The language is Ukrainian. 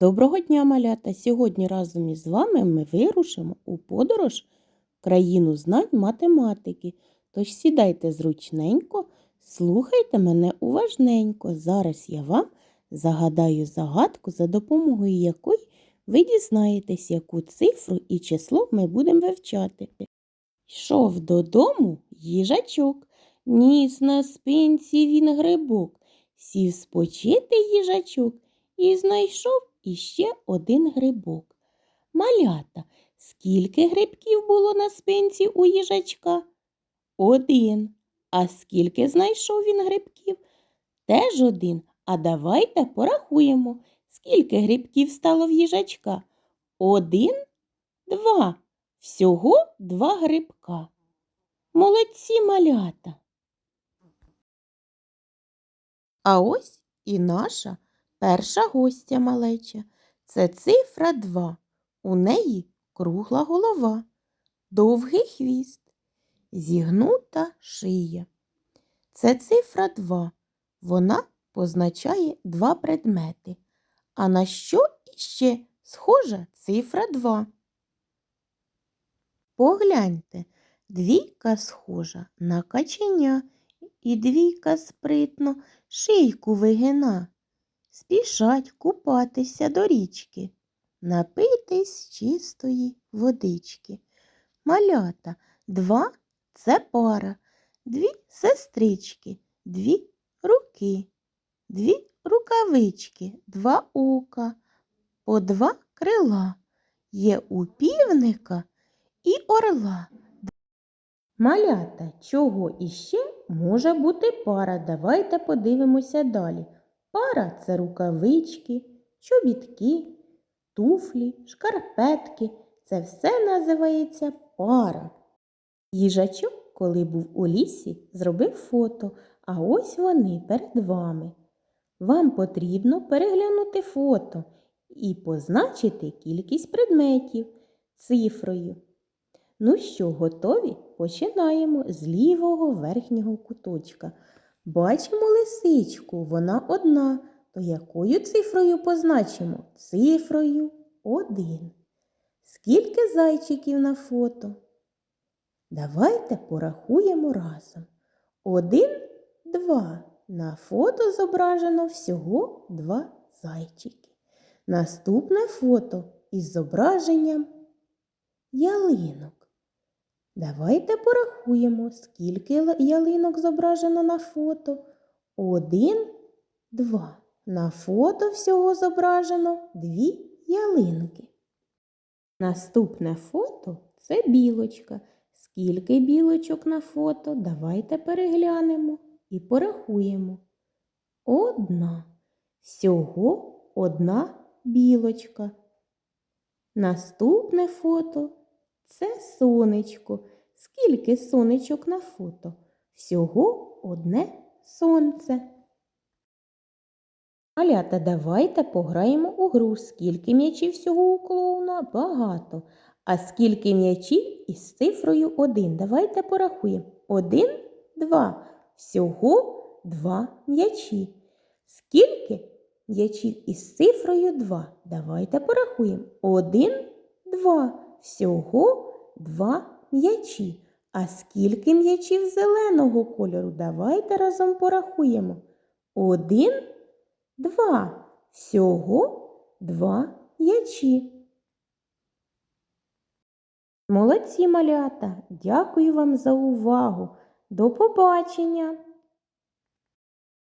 Доброго дня, малята! Сьогодні разом із вами ми вирушимо у подорож країну знань математики. Тож сідайте зручненько, слухайте мене уважненько. Зараз я вам загадаю загадку, за допомогою якої ви дізнаєтесь, яку цифру і число ми будемо вивчати. Йшов додому їжачок, ніс на спинці він грибок, сів спочити їжачок і знайшов іще один грибок. Малята, скільки грибків було на спинці у їжачка? Один. А скільки знайшов він грибків? Теж один. А давайте порахуємо, скільки грибків стало в їжачка. Один, два. Всього два грибка. Молодці малята. А ось і наша перша гостя малеча. Це цифра 2. У неї кругла голова, довгий хвіст, зігнута шия. Це цифра 2. Вона позначає два предмети. А на що іще схожа цифра 2? Погляньте, двійка схожа на каченя, і двійка спритно шийку вигина. Спішать купатися до річки, напитись чистої водички. Малята два це пара, дві сестрички, дві руки, дві рукавички, два ока, по два крила. Є у півника і орла. Малята, чого іще може бути пара? Давайте подивимося далі. Пара це рукавички, чобітки, туфлі, шкарпетки. Це все називається пара. Їжачок, коли був у лісі, зробив фото, а ось вони перед вами. Вам потрібно переглянути фото і позначити кількість предметів цифрою. Ну що, готові? Починаємо з лівого верхнього куточка. Бачимо лисичку, вона одна. То якою цифрою позначимо? Цифрою 1. Скільки зайчиків на фото? Давайте порахуємо разом. Один, два. На фото зображено всього два зайчики. Наступне фото із зображенням ялинок. Давайте порахуємо, скільки ялинок зображено на фото. Один, два. На фото всього зображено дві ялинки. Наступне фото це білочка. Скільки білочок на фото? Давайте переглянемо і порахуємо. Одна. Всього одна білочка. Наступне фото це сонечко. Скільки сонечок на фото? Всього одне сонце. Малята, давайте пограємо у гру. Скільки м'ячів всього у клоуна? Багато. А скільки м'ячів із цифрою 1? Давайте порахуємо. Один, два. Всього два м'ячі. Скільки м'ячів із цифрою 2? Давайте порахуємо. Один, два. Всього два м'ячі. А скільки м'ячів зеленого кольору? Давайте разом порахуємо. Один, два. Всього два м'ячі. Молодці малята! Дякую вам за увагу. До побачення!